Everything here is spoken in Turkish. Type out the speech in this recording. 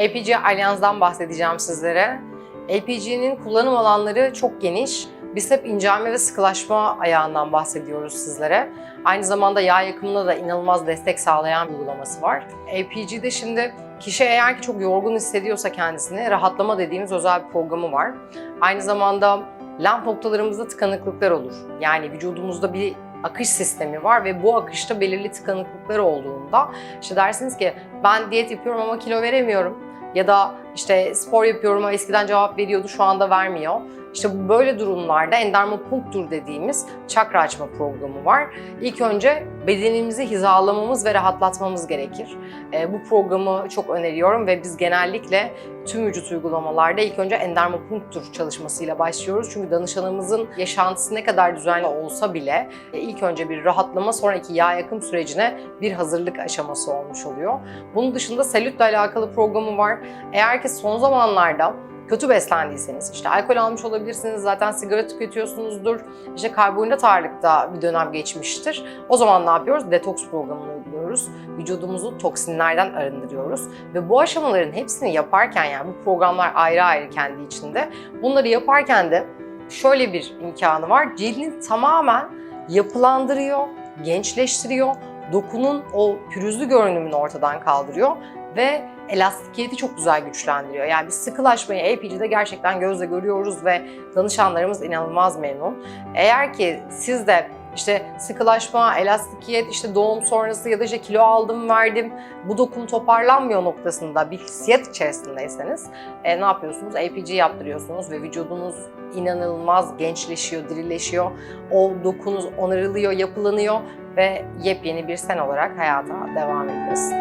LPG Allianz'dan bahsedeceğim sizlere. LPG'nin kullanım alanları çok geniş. Biz hep incelme ve sıkılaşma ayağından bahsediyoruz sizlere. Aynı zamanda yağ yakımına da inanılmaz destek sağlayan bir uygulaması var. LPG'de şimdi kişi eğer ki çok yorgun hissediyorsa kendisini rahatlama dediğimiz özel bir programı var. Aynı zamanda lenf noktalarımızda tıkanıklıklar olur. Yani vücudumuzda bir akış sistemi var ve bu akışta belirli tıkanıklıklar olduğunda işte dersiniz ki ben diyet yapıyorum ama kilo veremiyorum ya da işte spor yapıyorum ama eskiden cevap veriyordu şu anda vermiyor. İşte böyle durumlarda endermopunktur dediğimiz çakra açma programı var. İlk önce bedenimizi hizalamamız ve rahatlatmamız gerekir. E, bu programı çok öneriyorum ve biz genellikle tüm vücut uygulamalarda ilk önce endermopunktur çalışmasıyla başlıyoruz. Çünkü danışanımızın yaşantısı ne kadar düzenli olsa bile e, ilk önce bir rahatlama sonraki yağ yakım sürecine bir hazırlık aşaması olmuş oluyor. Bunun dışında selütle alakalı programı var. Eğer ki son zamanlarda kötü beslendiyseniz, işte alkol almış olabilirsiniz, zaten sigara tüketiyorsunuzdur, işte karbonhidrat ağırlıkta bir dönem geçmiştir. O zaman ne yapıyoruz? Detoks programını uyguluyoruz. Vücudumuzu toksinlerden arındırıyoruz. Ve bu aşamaların hepsini yaparken yani bu programlar ayrı ayrı kendi içinde. Bunları yaparken de şöyle bir imkanı var. Cildini tamamen yapılandırıyor, gençleştiriyor, dokunun o pürüzlü görünümünü ortadan kaldırıyor ve elastikiyeti çok güzel güçlendiriyor. Yani biz sıkılaşmayı LPG'de gerçekten gözle görüyoruz ve danışanlarımız inanılmaz memnun. Eğer ki siz de işte sıkılaşma, elastikiyet, işte doğum sonrası ya da işte kilo aldım verdim, bu dokun toparlanmıyor noktasında bir hissiyat içerisindeyseniz e, ne yapıyorsunuz? LPG yaptırıyorsunuz ve vücudunuz inanılmaz gençleşiyor, dirileşiyor. O dokunuz onarılıyor, yapılanıyor ve yepyeni bir sen olarak hayata devam ediyorsun.